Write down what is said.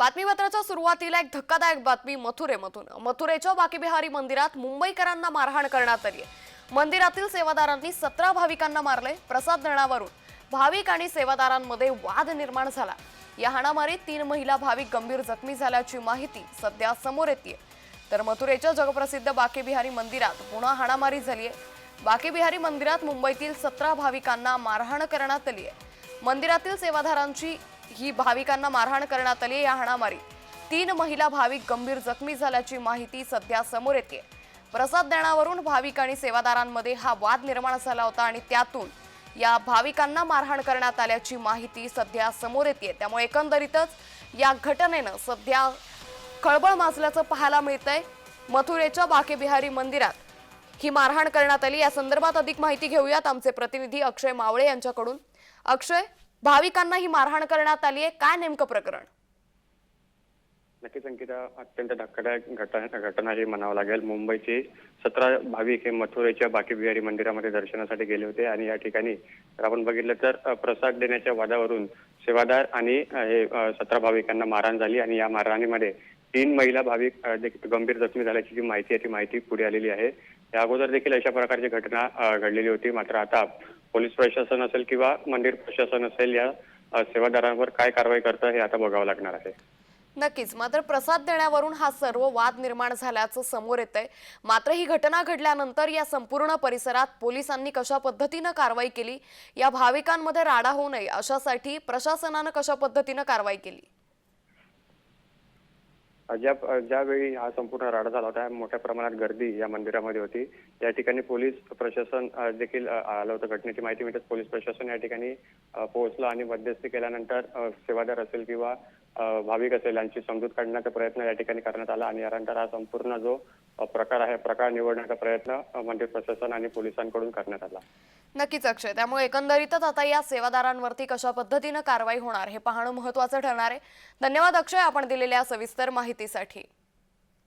बातमीपत्राच्या सुरुवातीला एक धक्कादायक बातमी मथुरेमधून मथुरेच्या बाकीबिहारी मंदिरात मुंबईकरांना मारहाण करण्यात आली आहे. मंदिरातील सेवादारांनी सतरा भाविकांना मारले. प्रसाद धरणावरून भाविक आणि सेवादारांमध्ये वाद निर्माण झाला. या हाणामारीत तीन महिला भाविक गंभीर जखमी झाल्याची माहिती सध्या समोर येते तर मथुरेच्या जगप्रसिद्ध बाकेबिहारी मंदिरात पुन्हा हाणामारी झाली आहे. बाकेबिहारी मंदिरात मुंबईतील सतरा भाविकांना मारहाण करण्यात आली आहे. मंदिरातील सेवाधारांची ही भाविकांना मारहाण करण्यात आली आहे या हाणामारीत तीन महिला भाविक गंभीर जखमी झाल्याची माहिती सध्या समोर येते. प्रसाद देण्यावरून भाविक आणि सेवादारांमध्ये हा वाद निर्माण झाला होता आणि त्यातून या भाविकांना मारहाण करण्यात आल्याची माहिती सध्या समोर येते. त्यामुळे एकंदरीतच या घटनेनं सध्या खळबळ माजल्याचं पाहायला मिळतंय. मथुरेच्या बाकेबिहारी मंदिरात ही मारहाण करण्यात आली. या संदर्भात अधिक माहिती घेऊयात आमचे प्रतिनिधी अक्षय मावळे यांच्याकडून. अक्षय भाविकांना ही मारहाण करण्यात आली आहे. काय नेमकं प्रकरण? नक्कीच अंकिता अत्यंत धक्कादायक घटना घटना ही म्हणावं लागेल. मुंबईचे सतरा भाविक हे मथुरेच्या बाकी बिहारी मंदिरामध्ये दर्शनासाठी गेले होते आणि या ठिकाणी जर आपण बघितलं तर प्रसाद देण्याच्या वादावरून सेवादार आणि हे सतरा भाविकांना मारहाण झाली आणि या मारहाणीमध्ये तीन महिला भाविक देखील गंभीर जखमी झाल्याची जी माहिती आहे ती माहिती पुढे आलेली आहे. या अगोदर देखील अशा प्रकारची घटना घडलेली होती. मात्र आता पोलीस प्रशासन असेल किंवा मंदिर प्रशासन असेल या सेवादारांवर काय कारवाई करतं हे आता बघावं लागणार आहे. नक्कीच. मात्र प्रसाद देण्यावरून हा सर्व वाद निर्माण झाल्याचं समोर येत आहे मात्र ही घटना घडल्यानंतर या संपूर्ण परिसरात पोलिसांनी कशा पद्धतीनं कारवाई केली? या भाविकांमध्ये राडा होऊ नये अशासाठी प्रशासनानं कशा पद्धतीनं कारवाई केली? ज्या ज्यावेळी हा संपूर्ण राडा झाला होता मोठ्या प्रमाणात गर्दी या मंदिरामध्ये होती. त्या ठिकाणी पोलीस प्रशासन देखील आलं होतं. घटनेची माहिती मिळतात पोलीस प्रशासन या ठिकाणी पोहोचलं आणि मध्यस्थी केल्यानंतर सेवादार असेल किंवा भाविक असेल यांची समजूत काढण्याचा प्रयत्न या ठिकाणी करण्यात आला आणि यानंतर हा संपूर्ण जो प्रकार आहे प्रकार निवडण्याचा प्रयत्न म्हणजे मंदिर प्रशासन आणि पोलिसांकडून करण्यात आला. नक्कीच अक्षय. त्यामुळे एकंदरीतच आता या सेवादारांवरती कशा पद्धतीनं कारवाई होणार हे पाहणं महत्वाचं ठरणार आहे. धन्यवाद अक्षय आपण दिलेल्या सविस्तर माहितीसाठी.